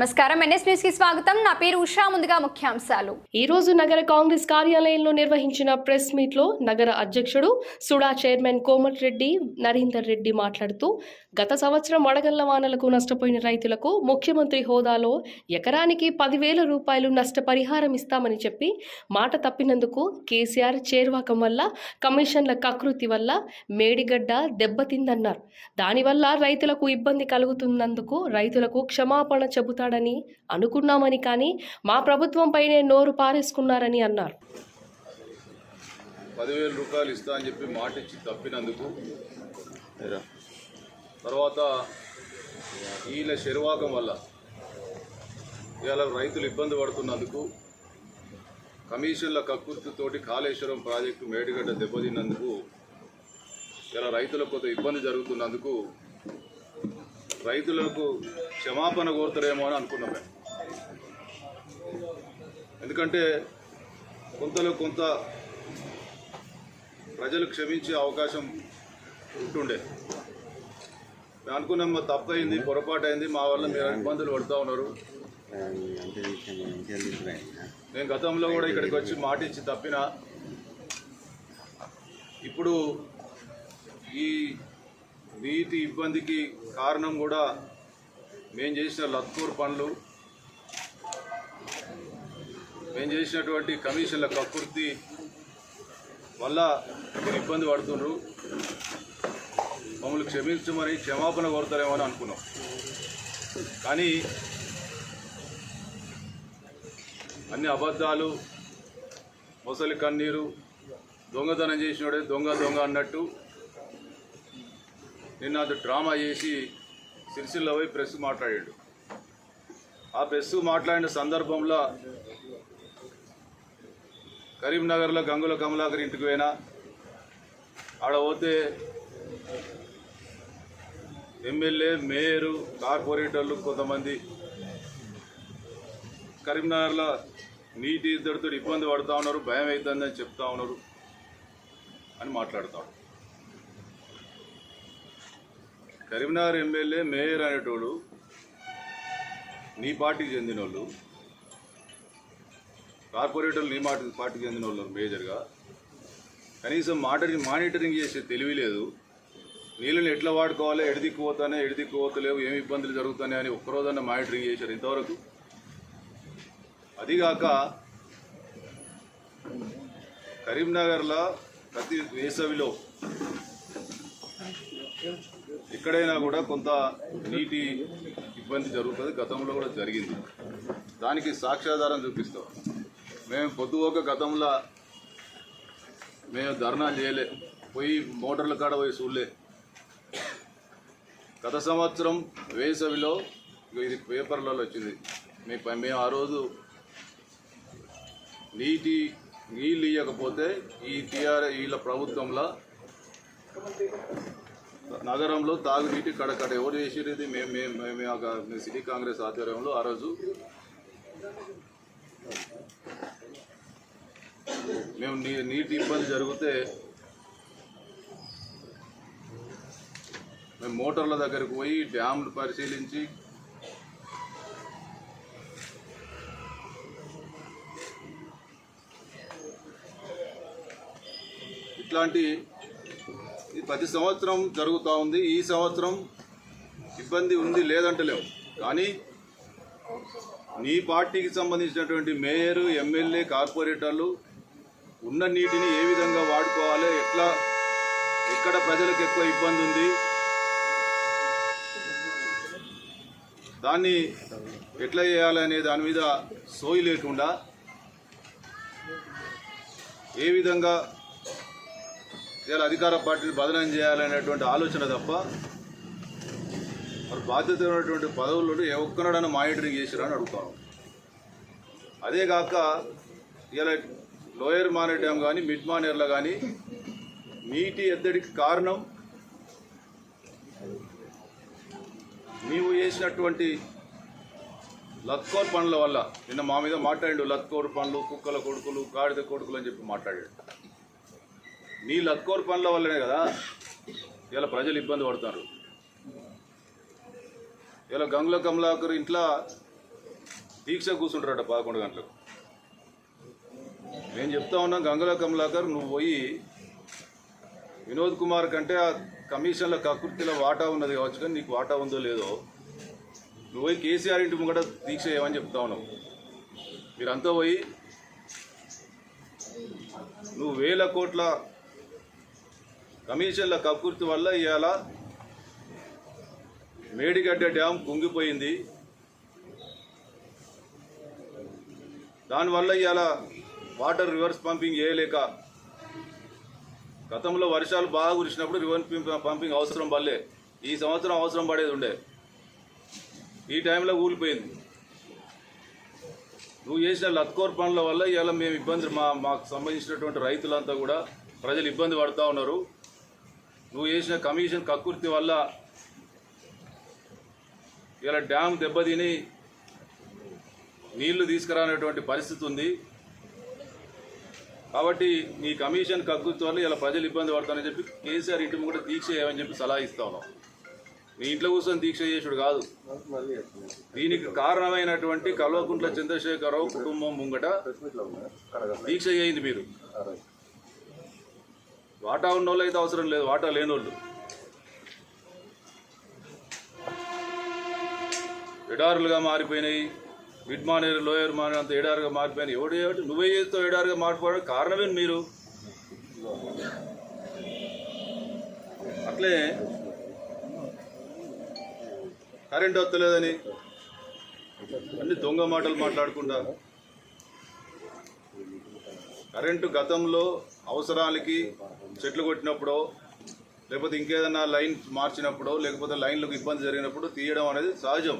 నమస్కారం. ఎన్ఎస్ న్యూస్కి స్వాగతం. నా పేరు ఉషా. ముందుగా ముఖ్యాంశాలు. ఈ రోజు నగర కాంగ్రెస్ కార్యాలయంలో నిర్వహించిన ప్రెస్ మీట్లో నగర అధ్యక్షుడు సుడా చైర్మన్ కోమటి రెడ్డి నరేందర్ రెడ్డి మాట్లాడుతూ గత సంవత్సరం వడగళ్ళ వానలకు నష్టపోయిన రైతులకు ముఖ్యమంత్రి హోదాలో ఎకరానికి పదివేల రూపాయలు నష్టపరిహారం ఇస్తామని చెప్పి మాట తప్పినందుకు కేసీఆర్ చేర్వాకం వల్ల కమిషన్ల కకృతి వల్ల మేడిగడ్డ దెబ్బతిందన్నారు. దానివల్ల రైతులకు ఇబ్బంది కలుగుతున్నందుకు రైతులకు క్షమాపణ చెబుతాడు చెబుతాడని అనుకున్నామని కానీ మా ప్రభుత్వంపైనే నోరు పారేసుకున్నారని అన్నారు. పదివేల రూపాయలు ఇస్తా అని చెప్పి మాట ఇచ్చి తప్పినందుకు తర్వాత వీళ్ళ శర్వాకం వల్ల ఇవాళ రైతులు ఇబ్బంది పడుతున్నందుకు కమిషన్ల కక్కుర్తితోటి కాళేశ్వరం ప్రాజెక్టు మేడిగడ్డ దెబ్బతిన్నందుకు ఇలా రైతులకు కొంత ఇబ్బంది జరుగుతున్నందుకు రైతులకు క్షమాపణ కోరుతారేమో అని అనుకున్నాం మేము. ఎందుకంటే కొంతలో కొంత ప్రజలు క్షమించే అవకాశం ఉంటుండే. మేము అనుకున్నాం మా తప్పు అయింది పొరపాటు అయింది మా వల్ల మీరు ఇబ్బందులు పడుతూ ఉన్నారు. నేను గతంలో కూడా ఇక్కడికి వచ్చి మాట ఇచ్చి తప్పిన ఇప్పుడు ఈ నీటి ఇబ్బందికి కారణం కూడా మేము చేసిన లత్కూర్ పనులు మేము చేసినటువంటి కమిషన్ల కకృతి వల్ల మీరు ఇబ్బంది పడుతున్నారు మమ్మల్ని క్షమించమని క్షమాపణ కోరుతారేమో అని అనుకున్నాం. కానీ అన్ని అబద్ధాలు మొసలి కన్నీరు దొంగతనం చేసినోడే దొంగ దొంగ అన్నట్టు నిన్న అది డ్రామా చేసి సిరిసిల్ల పోయి ప్రెస్ మాట్లాడాడు. ఆ ప్రెస్ మాట్లాడిన సందర్భంలో కరీంనగర్లో గంగుల కమలాకర్ ఇంటికి పోయినా ఆడ పోతే ఎమ్మెల్యే మేయరు కార్పొరేటర్లు కొంతమంది కరీంనగర్లో నీటి ఇద్దరితో ఇబ్బంది పడుతూ ఉన్నారు భయం అవుతుందని చెప్తా ఉన్నారు అని మాట్లాడతాడు కరీంనగర్ ఎమ్మెల్యే మేయర్ అనేటోడు నీ పార్టీకి చెందిన వాళ్ళు కార్పొరేటర్లు నీ మాట పార్టీకి చెందిన వాళ్ళు మేజర్గా. కనీసం మాటని మానిటరింగ్ చేసే తెలివి లేదు. నీళ్ళని ఎట్లా వాడుకోవాలి ఎడిదిక్కుపోతానే ఎడిదిక్కుపోతలేవు ఏమి ఇబ్బందులు జరుగుతున్నాయి అని ఒక్కరోజన్నా మానిటరింగ్ చేశారు ఇంతవరకు. అదిగాక కరీంనగర్లో ప్రతి వేసవిలో ఎక్కడైనా కూడా కొంత నీటి ఇబ్బంది జరుగుతుంది. గతంలో కూడా జరిగింది. దానికి సాక్ష్యాధారం చూపిస్తాం. మేము పొద్దుపోక గతంలో మేము ధర్నాలు చేయలే. పోయి మోటార్ల కాడ పోయి చూడలే. గత సంవత్సరం వేసవిలో ఇది పేపర్లలో వచ్చింది. మీ మేము ఆ రోజు నీటి నీళ్ళు ఇవ్వకపోతే ఈ టీఆర్ వీళ్ళ ప్రభుత్వంలో నగరంలో తాగునీటి కడకడ ఎవరు చేసేది మేము మేము సిటీ కాంగ్రెస్ ఆధ్వర్యంలో ఆ రోజు. మేము నీ నీటి ఇబ్బంది జరిగితే మేము మోటార్ల దగ్గరకు పోయి డ్యామ్లు పరిశీలించి ఇట్లాంటి ఇది ప్రతి సంవత్సరం జరుగుతూ ఉంది. ఈ సంవత్సరం ఇబ్బంది ఉంది లేదంటలేము కానీ నీ పార్టీకి సంబంధించినటువంటి మేయరు ఎమ్మెల్యే కార్పొరేటర్లు ఉన్న నీటిని ఏ విధంగా వాడుకోవాలి? ఎట్లా? ఎక్కడ ప్రజలకు ఎక్కువ ఇబ్బంది ఉంది? దాన్ని ఎట్లా చేయాలి అనే దాని మీద సోయి లేకుండా ఏ విధంగా ఇలా అధికార పార్టీని బదనం చేయాలనేటువంటి ఆలోచన తప్ప మరి బాధ్యత ఉన్నటువంటి పదవులను ఏ ఒక్కనాడన్నా మానిటరింగ్ చేసిరని అని అడుగుతాను అదే కాక ఇలా లోయర్ మానేటం డ్యామ్ కానీ మిడ్ మానేర్లో కానీ నీటి ఎద్దడికి కారణం నీవు చేసినటువంటి లత్కోర్ పనుల వల్ల నిన్న మా మీద మాట్లాడిండు లత్కోర్ పనులు కుక్కల కొడుకులు గాడిద కొడుకులు అని చెప్పి మాట్లాడాడు. నీ లత్కోర్ పనుల వల్లనే కదా ఇలా ప్రజలు ఇబ్బంది పడుతున్నారు ఇలా గంగుల కమలాకర్ ఇంట్లో దీక్ష కూర్చుంటారట పదకొండు గంటలకు. నేను చెప్తా ఉన్నా గంగుల కమలాకర్ నువ్వు పోయి వినోద్ కుమార్ కంటే ఆ కమిషన్ల కకృతిలో వాటా ఉన్నది కావచ్చు కానీ నీకు వాటా ఉందో లేదో నువ్వు పోయి కేసీఆర్ ఇంటి ముంగట దీక్ష చేయమని చెప్తా ఉన్నావు. మీరంతా పోయి నువ్వు వేల కోట్ల కమిషన్ల కకృతి వల్ల ఇవాళ మేడిగడ్డ డ్యామ్ కుంగిపోయింది. దానివల్ల ఇవాళ వాటర్ రివర్స్ పంపింగ్ చేయలేక గతంలో వర్షాలు బాగా కురిసినప్పుడు రివర్స్ పంపింగ్ అవసరం పడలే. ఈ సంవత్సరం అవసరం పడేది ఉండే. ఈ టైంలో ఊలిపోయింది. నువ్వు చేసిన లత్కోర్ పనుల వల్ల ఇవాళ మేము ఇబ్బంది మా మాకు సంబంధించినటువంటి రైతులంతా కూడా ప్రజలు ఇబ్బంది పడుతూ ఉన్నారు. నువ్వు చేసిన కమిషన్ కక్కుర్తి వల్ల ఇలా డ్యామ్ దెబ్బతిని నీళ్ళు తీసుకురానటువంటి పరిస్థితి ఉంది. కాబట్టి నీ కమిషన్ కక్కుర్తి వల్ల ఇలా ప్రజలు ఇబ్బంది పడతానని చెప్పి కేసీఆర్ ఇంటి కూడా దీక్ష చేయమని చెప్పి సలహా ఇస్తా ఉన్నాం. నీ ఇంట్లో కూర్చొని దీక్ష చేసుడు కాదు. దీనికి కారణమైనటువంటి కల్వకుంట్ల చంద్రశేఖరరావు కుటుంబం ముంగట దీక్ష చేయింది మీరు. వాటా ఉన్నోళ్ళు అయితే అవసరం లేదు వాటా లేనోళ్ళు. ఎడారులుగా మారిపోయినాయి. మిడ్ మానేరు లోయర్ మానే అంత ఎడారుగా మారిపోయినాయి. ఎవడు ఏమిటి? నువ్వే చేస్తావు ఎడారుగా మారిపోవడం కారణమే మీరు? అట్లే కరెంట్ వస్తలేదని అన్ని దొంగ మాటలు మాట్లాడకుండా కరెంటు గతంలో అవసరాలకి చెట్లు కొట్టినప్పుడో లేకపోతే ఇంకేదైనా లైన్ మార్చినప్పుడో లేకపోతే లైన్లకు ఇబ్బంది జరిగినప్పుడు తీయడం అనేది సహజం.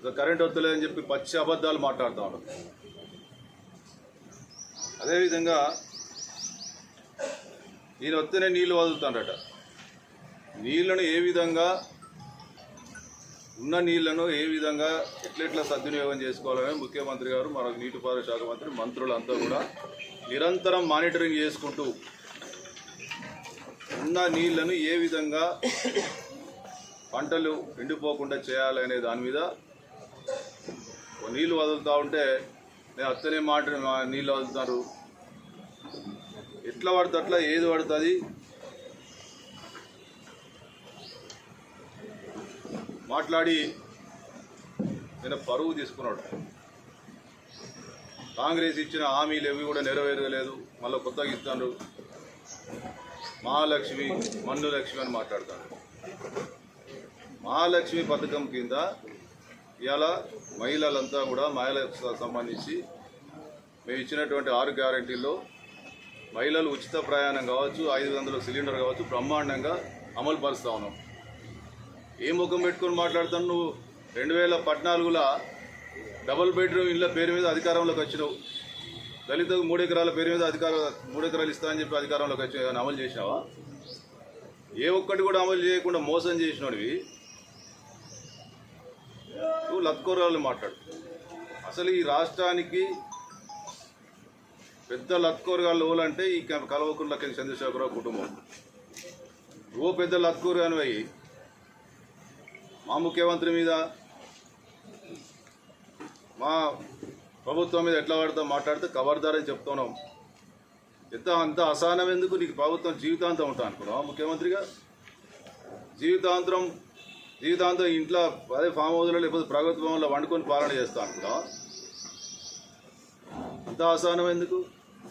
ఇక కరెంట్ వస్తలేదని చెప్పి పచ్చి అబద్ధాలు మాట్లాడుతూ ఉన్నాం. అదేవిధంగా ఈయన వస్తేనే నీళ్ళు వదులుతాడట. నీళ్ళను ఏ విధంగా ఉన్న నీళ్ళను ఏ విధంగా ఎట్లెట్లా సద్వినియోగం చేసుకోవాలని ముఖ్యమంత్రి గారు మన నీటిపారుదల శాఖ మంత్రి మంత్రులంతా కూడా నిరంతరం మానిటరింగ్ చేసుకుంటూ ఉన్న నీళ్ళను ఏ విధంగా పంటలు ఎండిపోకుండా చేయాలనే దాని మీద నీళ్ళు వదులుతూ ఉంటే నేను అత్తనే మాట నీళ్ళు వదులుతారు ఎట్లా పడితే అట్లా ఏది పడుతుంది? మాట్లాడి నేను పరువు తీసుకున్నాడు. కాంగ్రెస్ ఇచ్చిన హామీలు ఏవి కూడా నెరవేరలేదు. మళ్ళీ కొత్తగా ఇస్తాడు. మహాలక్ష్మి మన్ను లక్ష్మి అని మాట్లాడతాను మహాలక్ష్మి పథకం కింద ఇవాళ మహిళలంతా కూడా మహిళలకు సంబంధించి మేము ఇచ్చినటువంటి ఆరు గ్యారంటీల్లో మహిళలు ఉచిత ప్రయాణం కావచ్చు ఐదు వందల సిలిండర్ కావచ్చు బ్రహ్మాండంగా అమలు పరుస్తూ ఉన్నాం. ఏ ముఖం పెట్టుకొని మాట్లాడుతాను నువ్వు? రెండు వేల పద్నాలుగులో డబుల్ బెడ్రూమ్ ఇళ్ళ పేరు మీద అధికారంలోకి వచ్చినావు. దళిత మూడు ఎకరాల పేరు మీద అధికారం మూడు ఎకరాలు ఇస్తానని చెప్పి అధికారంలోకి వచ్చి ఏమైనా అమలు చేసినావా? ఏ ఒక్కటి కూడా అమలు చేయకుండా మోసం చేసినవి నువ్వు లత్కోరాలు మాట్లాడు. అసలు ఈ రాష్ట్రానికి పెద్ద లత్కోరగాళ్ళు ఎవరంటే ఈ కలవకుండా కింద చంద్రశేఖరరావు కుటుంబం. నువ్వు పెద్ద లత్కోరు అని మా ముఖ్యమంత్రి మీద మా ప్రభుత్వం మీద ఎట్లా పడతాం మాట్లాడితే కవర్దారని చెప్తున్నాం. ఎంత అంత అసహనం ఎందుకు నీకు ప్రభుత్వం జీవితాంతం ఉంటా అనుకున్నావా? ముఖ్యమంత్రిగా జీవితాంతరం జీవితాంతం ఇంట్లో అదే ఫామ్ హౌస్లో లేకపోతే ప్రగతి భవన్లో వండుకొని పాలన చేస్తా అనుకున్నావా? అంత అసహనం ఎందుకు?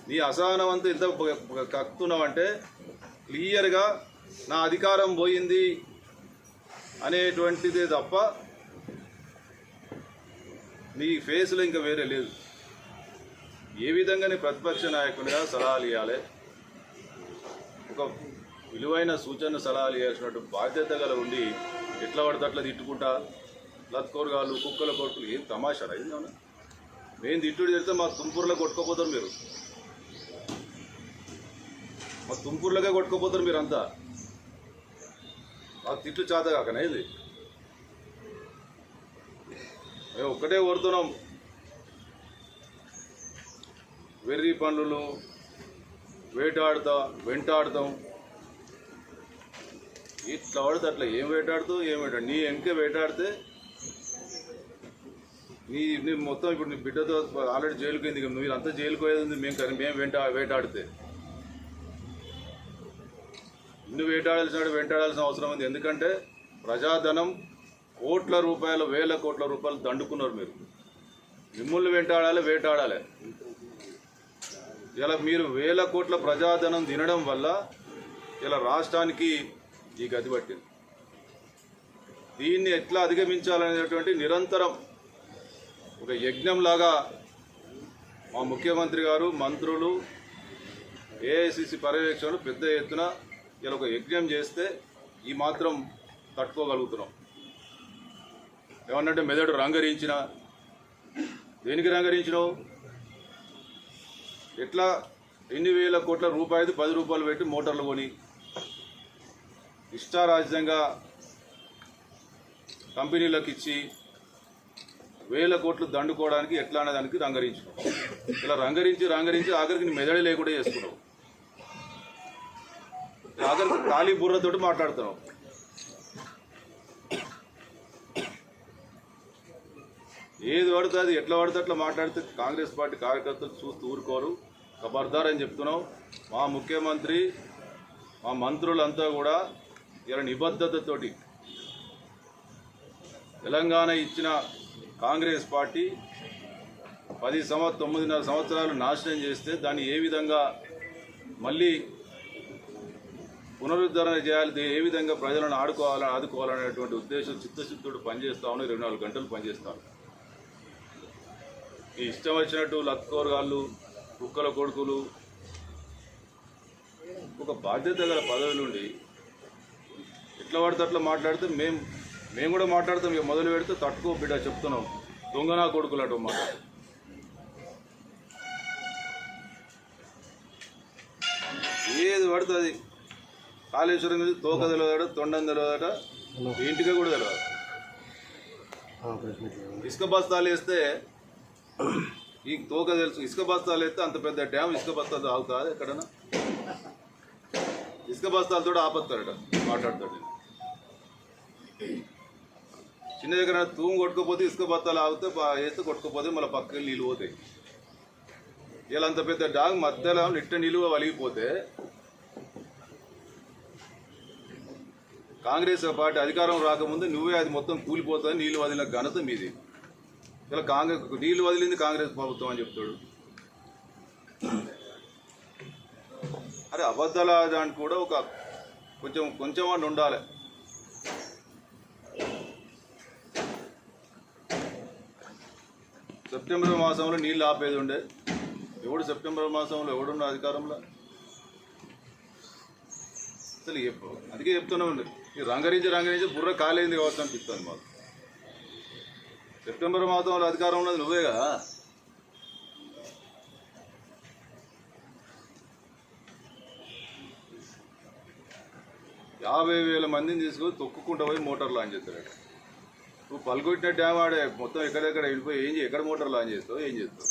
నీ అసహనం అంతా ఎంత ప- అంటే కక్కుతున్నావంటే క్లియర్గా నా అధికారం పోయింది. అనేటువంటిదే తప్ప నీ ఫేస్లో ఇంకా వేరే లేదు. ఏ విధంగా నీ ప్రతిపక్ష నాయకునిగా సలహాలు ఇవ్వాలి? ఒక విలువైన సూచన సలహాలు ఇవ్వాల్సినట్టు బాధ్యత గల ఉండి ఎట్లా పడితే అట్లా తిట్టుకుంటా లత్కోరుగాళ్ళు కుక్కల కొడుకులు ఏం తమాషా అయిందా మేము తిట్టుడు చేస్తే మా తుంపూరులో కొట్టుకోపోతారు మీరు. మా తుంపూరులోకే కొట్టుకోపోతారు మీరు అంతా మాకు తిట్లు చేత కాకనే ఇది? మేము ఒక్కటే కోరుతున్నాం. వెర్రి పనులు వేటాడుతా వెంటాడుతాం. ఇట్లా పడితే అట్లా ఏం వేటాడుతూ ఏం వేటాడు? నీ వెనక వేటాడితే నీ నీ మొత్తం ఇప్పుడు నీ బిడ్డతో ఆల్రెడీ జైలుకి నువ్వు మీరు అంతా జైలుకు పోయేది ఉంది మేము మేము వెంట వేటాడితే. నువ్వు వేటాడాల్సిన వెంటాడాల్సిన అవసరం ఉంది. ఎందుకంటే ప్రజాధనం కోట్ల రూపాయలు వేల కోట్ల రూపాయలు దండుకున్నారు మీరు. మిమ్మల్ని వెంటాడాలి వేటాడాలి. ఇలా మీరు వేల కోట్ల ప్రజాధనం తినడం వల్ల ఇలా రాష్ట్రానికి ఈ గతి పట్టింది. దీన్ని ఎట్లా అధిగమించాలనేటువంటి నిరంతరం ఒక యజ్ఞంలాగా మా ముఖ్యమంత్రి గారు మంత్రులు ఏఐసిసి పర్యవేక్షణలు పెద్ద ఎత్తున ఇలా ఒక యజ్ఞం చేస్తే ఈ మాత్రం తట్టుకోగలుగుతున్నాం. ఏమన్నంటే మెదడు రంగరించిన దేనికి రంగరించినావు? ఎట్లా ఎన్ని వేల కోట్ల రూపాయలు పది రూపాయలు పెట్టి మోటార్లు కొని ఇష్టారాజ్యంగా కంపెనీలకు ఇచ్చి వేల కోట్లు దండుకోవడానికి ఎట్లా అనేదానికి దానికి ఇలా రంగరించి రంగరించి ఆఖరికి నీ మెదడు లేకుండా చేసుకున్నావు. ఆఖరికి ఖాళీ బుర్రతోటి మాట్లాడుతున్నాం. ఏది పడితే అది ఎట్లా పడితే అట్లా మాట్లాడితే కాంగ్రెస్ పార్టీ కార్యకర్తలు చూస్తూ ఊరుకోరు. ఖబర్దార్ అని చెప్తున్నాం. మా ముఖ్యమంత్రి మా మంత్రులంతా కూడా ఇలా నిబద్ధతతోటి తెలంగాణ ఇచ్చిన కాంగ్రెస్ పార్టీ పది సంవత్సర తొమ్మిదిన్నర సంవత్సరాలు నాశనం చేస్తే దాన్ని ఏ విధంగా మళ్ళీ పునరుద్ధరణ చేయాలి ఏ విధంగా ప్రజలను ఆడుకోవాలని ఆదుకోవాలనేటువంటి ఉద్దేశం చిత్తశుద్ధుడు పనిచేస్తా ఉన్నాం ఇరవై నాలుగు గంటలు పనిచేస్తాను ఈ ఇష్టం వచ్చినట్టు లక్కోరగాళ్ళు కుక్కల కొడుకులు ఒక బాధ్యత గల పదవులుండి ఎట్లా పడితే అట్లా మాట్లాడితే మేము మేము కూడా మాట్లాడతాం ఇక మొదలు పెడితే తట్టుకో బిడ్డ చెప్తున్నాం. దొంగనా కొడుకులు అటు మాట ఏది పడుతుంది? కాళేశ్వరం మీద తోక తెలియదట తొండం తెలియదట ఇంటికి కూడా తెలియదు ఇసుక బస్తాలు వేస్తే ఈ తోక తెలుసు ఇసుక బస్తాలు వేస్తే అంత పెద్ద డ్యామ్ ఇసుక బస్తాలు ఆగుతుంది ఎక్కడన్నా? ఇసుక బస్తాలతో ఆపత్తారట మాట్లాడతాడు చిన్న దగ్గర తూము కొట్టుకోపోతే ఇసుక బస్తాలు ఆగితే వేస్తే కొట్టుకోపోతే మళ్ళీ పక్కకి నీళ్ళు పోతాయి. ఇలా అంత పెద్ద డాగ్ మధ్యలో నిట్ట నిలువ వలిగిపోతే కాంగ్రెస్ పార్టీ అధికారం రాకముందు నువ్వే అది మొత్తం కూలిపోతుంది నీళ్ళు వదిలిన ఘనత మీది. ఇలా కాంగ్రెస్ నీళ్ళు వదిలింది కాంగ్రెస్ ప్రభుత్వం అని చెప్తాడు. అరే అబద్ధాల దానికి కూడా ఒక కొంచెం కొంచెం అని ఉండాలి. సెప్టెంబర్ మాసంలో నీళ్ళు ఆపేది ఉండే. ఎవడు సెప్టెంబర్ మాసంలో ఎవడున్న అధికారంలో? అసలు చెప్పు అందుకే ఉండే ఈ రంగరించి రంగరించి బుర్ర కాలేంది కావచ్చు అనిపిస్తుంది మాకు. సెప్టెంబర్ మాసంలో అధికారం ఉన్నది నువ్వే కదా? యాభై వేల మందిని తీసుకొని తొక్కుకుంటూ పోయి మోటార్ లాంచ్ చేస్తాడు నువ్వు పలుకొట్టిన డ్యామ్ ఆడే మొత్తం ఎక్కడెక్కడ వెళ్ళిపోయి ఏం ఎక్కడ మోటార్ లాంచ్ చేస్తావు ఏం చేస్తావు?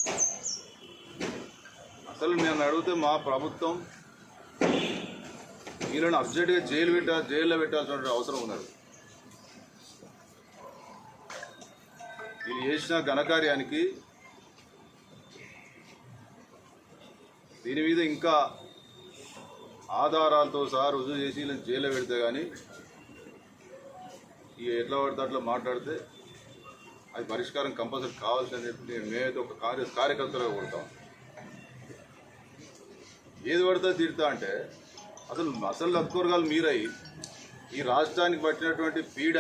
అసలు నేను అడిగితే మా ప్రభుత్వం వీళ్ళని అర్జెంటుగా జైలు పెట్టా జైల్లో పెట్టాల్సిన అవసరం ఉన్నది. వీళ్ళు చేసిన ఘనకార్యానికి దీని మీద ఇంకా ఆధారాలతో సహా రుజువు చేసి వీళ్ళని జైల్లో పెడితే కానీ ఇక ఎట్లా పడితే అట్లా మాట్లాడితే అది పరిష్కారం కంపల్సరీ కావాల్సిందని చెప్పి నేను మేమైతే ఒక కాంగ్రెస్ కార్యకర్తలుగా కొడతాం. ఏది పడితే తిడతా అంటే అసలు అసలు లక్కోరగాలు మీరై ఈ రాష్ట్రానికి పట్టినటువంటి పీడ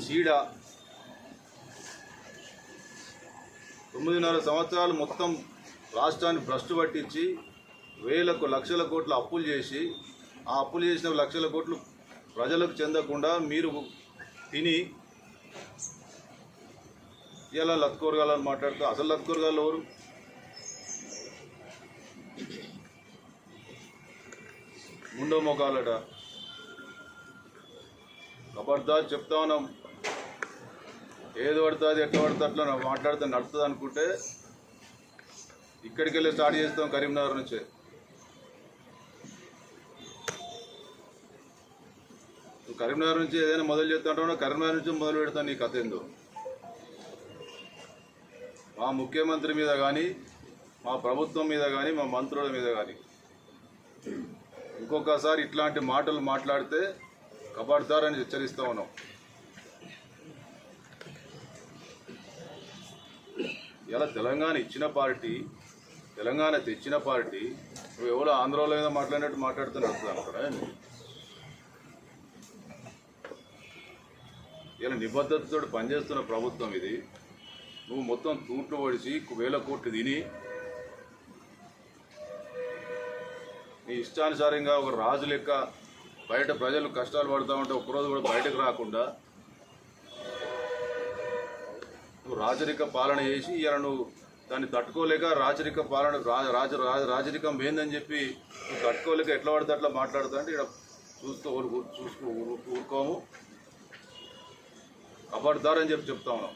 చీడ తొమ్మిదిన్నర సంవత్సరాలు మొత్తం రాష్ట్రాన్ని భ్రష్టు పట్టించి వేలకు లక్షల కోట్లు అప్పులు చేసి ఆ అప్పులు చేసిన లక్షల కోట్లు ప్రజలకు చెందకుండా మీరు తిని ఇలా లత్కూరగాలని మాట్లాడుతూ అసలు లత్కూరగాలు ఎవరు? ముండో మొగాలట కబర్దా చెప్తా ఉన్నాం. ఏది పడుతుంది ఎట్లా పడుతుంది అట్లా మాట్లాడితే నడుస్తుంది అనుకుంటే ఇక్కడికి వెళ్ళి స్టార్ట్ చేస్తాం కరీంనగర్ నుంచే. కరీంనగర్ నుంచి ఏదైనా మొదలు చేస్తుంటావు కరీంనగర్ నుంచి మొదలు పెడతాను నీ కథ ఏందో? మా ముఖ్యమంత్రి మీద కానీ మా ప్రభుత్వం మీద కానీ మా మంత్రుల మీద కానీ ఇంకొకసారి ఇట్లాంటి మాటలు మాట్లాడితే కబాడ్దారని హెచ్చరిస్తా ఉన్నాం. ఇలా తెలంగాణ ఇచ్చిన పార్టీ తెలంగాణ తెచ్చిన పార్టీ నువ్వు ఎవరో ఆంధ్రలో ఏదో మాట్లాడినట్టు మాట్లాడుతున్నారు అక్కడ. ఇలా నిబద్ధతతో పనిచేస్తున్న ప్రభుత్వం ఇది. నువ్వు మొత్తం తూట్లు పడిచి వేల కోట్లు తిని నీ ఇష్టానుసారంగా ఒక రాజు లెక్క బయట ప్రజలు కష్టాలు పడుతూ ఉంటే ఒక్కరోజు కూడా బయటకు రాకుండా నువ్వు రాజరిక పాలన చేసి ఇలా నువ్వు దాన్ని తట్టుకోలేక రాజరిక పాలన రాజ రాజ రాజరికం ఏందని చెప్పి నువ్వు తట్టుకోలేక ఎట్లా పడితే అట్లా మాట్లాడుతా అంటే ఇక్కడ చూస్తూ ఊరు చూసుకో ఊరుకోము. అబద్ధారని చెప్పి చెప్తా ఉన్నాం.